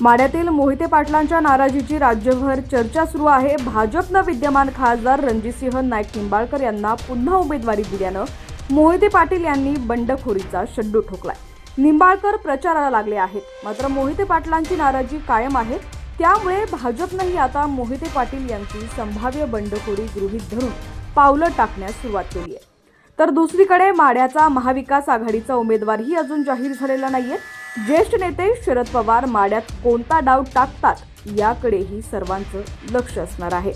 माड्यातील मोहिते पाटलांच्या नाराजीची राज्यभर चर्चा सुरू आहे. भाजपनं विद्यमान खासदार रणजितसिंह नाईक निंबाळकर यांना पुन्हा उमेदवारी दिल्यानं मोहिते पाटील यांनी बंडखोरीचा शड्डू ठोकलाय. निंबाळकर प्रचाराला लागले आहेत. मात्र मोहिते पाटलांची नाराजी कायम आहे. त्यामुळे भाजपनंही आता मोहिते पाटील यांची संभाव्य बंडखोरी गृहीत धरून पावलं टाकण्यास सुरुवात केली आहे. तर दुसरीकडे माड्याचा महाविकास आघाडीचा उमेदवारही अजून जाहीर झालेला नाहीये. ज्येष्ठ नेते शरद पवार माड्यात कोणता डाव टाकतात याकडेही सर्वांचं लक्ष असणार आहे.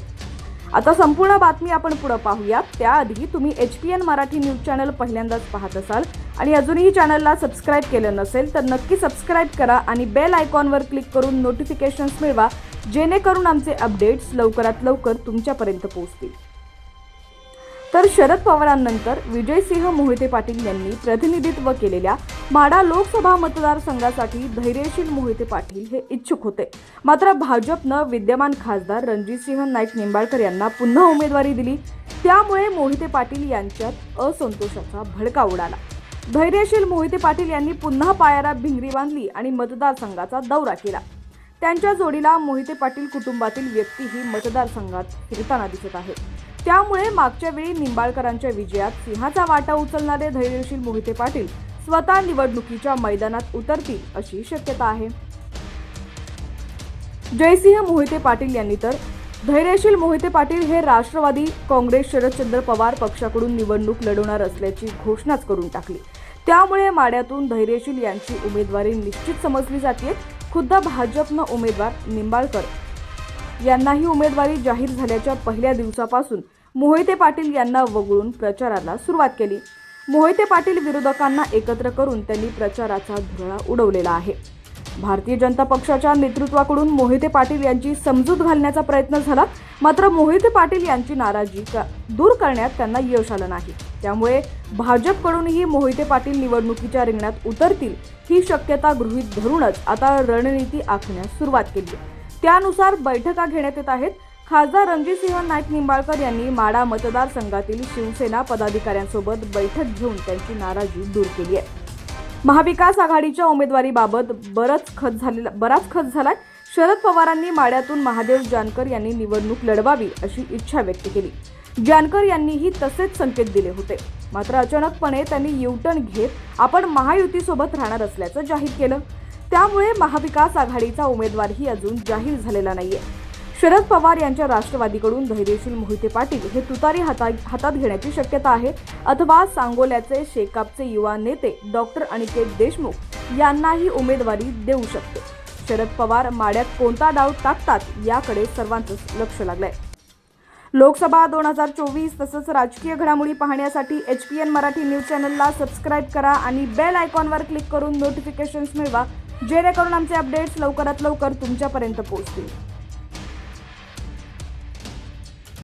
आता संपूर्ण बातमी आपण पुढे पाहूया त्याआधी तुम्ही H P N Marathi news channel पहिल्यांदाच पाहत असाल आणि अजूनही चॅनलला सबस्क्राईब केलं नसेल तर नक्की सबस्क्राईब करा आणि बेल आयकॉनवर क्लिक करून नोटिफिकेशन्स मिळवा जेणेकरून आमचे अपडेट्स लवकरात लवकर तुमच्यापर्यंत पोहोचतील. तर शरद पवारांनंतर विजयसिंह मोहिते पाटील यांनी प्रतिनिधित्व केलेल्या माडा लोकसभा मतदारसंघासाठी धैर्यशील मोहिते पाटील हे इच्छुक होते. मात्र भाजपनं विद्यमान खासदार रणजितसिंह नाईक निंबाळकर यांना पुन्हा उमेदवारी दिली. त्यामुळे मोहिते पाटील यांच्यात असंतोषाचा भडका उडाला. धैर्यशील मोहिते पाटील यांनी पुन्हा पायाला भिंगरी बांधली आणि मतदारसंघाचा दौरा केला. त्यांच्या जोडीला मोहिते पाटील कुटुंबातील व्यक्तीही मतदारसंघात फिरताना दिसत आहेत. त्यामुळे मागच्या वेळी निंबाळकरांच्या विजयात सिंहाचा वाटा उचलणारे धैर्यशील मोहिते पाटील स्वतः निवडणुकीच्या मैदानात उतरतील अशी शक्यता आहे. जयसिंह मोहिते पाटील यांनी तर धैर्यशील मोहिते पाटील हे राष्ट्रवादी काँग्रेस शरदचंद्र पवार पक्षाकडून निवडणूक लढवणार असल्याची घोषणाच करून टाकली. त्यामुळे माड्यातून धैर्यशील यांची उमेदवारी निश्चित समजली जाते खुद्द भाजपनं उमेदवार निंबाळकर यांनाही उमेदवारी जाहीर झाल्याच्या पहिल्या दिवसापासून मोहिते पाटील यांना वगळून प्रचाराला सुरुवात केली. मोहिते पाटील विरोधकांना एकत्र करून त्यांनी प्रचाराचा धुरळा उडवलेला आहे. भारतीय जनता पक्षाच्या नेतृत्वाकडून मोहिते पाटील यांची समजूत घालण्याचा प्रयत्न झाला मात्र मोहिते पाटील यांची नाराजी का- दूर करण्यात त्यांना यश आलं नाही. त्यामुळे भाजपकडूनही मोहिते पाटील निवडणुकीच्या रिंगणात उतरतील ही शक्यता गृहीत धरूनच आता रणनीती आखण्यास सुरुवात केली त्यानुसार बैठका घेण्यात येत आहेत खासदार रणजितसिंह नाईक निंबाळकर यांनी माडा मतदारसंघातील शिवसेना पदाधिकाऱ्यांसोबत बैठक घेऊन त्यांची नाराजी दूर केली आहे. महाविकास आघाडीच्या उमेदवारीबाबत बरंच खत झालेला बराच खत झालाय. शरद पवारांनी माड्यातून महादेव जानकर यांनी निवडणूक लढवावी अशी इच्छा व्यक्त केली. जानकर यांनीही तसेच संकेत दिले होते. मात्र अचानकपणे त्यांनी युटर्न घेत आपण महायुतीसोबत राहणार असल्याचं जाहीर केलं. त्यामुळे महाविकास आघाडीचा उमेदवारही अजून जाहीर झालेला नाहीये. शरद पवार यांच्या राष्ट्रवादीकडून धैर्यशील मोहिते पाटील हे तुतारी हाता हातात घेण्याची शक्यता आहे. अथवा सांगोल्याचे शेकापचे युवा नेते डॉक्टर अनिकेत देशमुख यांनाही उमेदवारी देऊ शकते. शरद पवार माड्यात कोणता डाव टाकतात याकडे सर्वांचंच लक्ष लागलंय. लोकसभा दोन हजार चोवीस तसंच राजकीय घडामोडी पाहण्यासाठी H P N Marathi news चॅनलला सबस्क्राईब करा आणि बेल आयकॉनवर क्लिक करून नोटिफिकेशन्स मिळवा जेणेकरून आमचे अपडेट्स लवकरात लवकर तुमच्यापर्यंत पोहोचतील.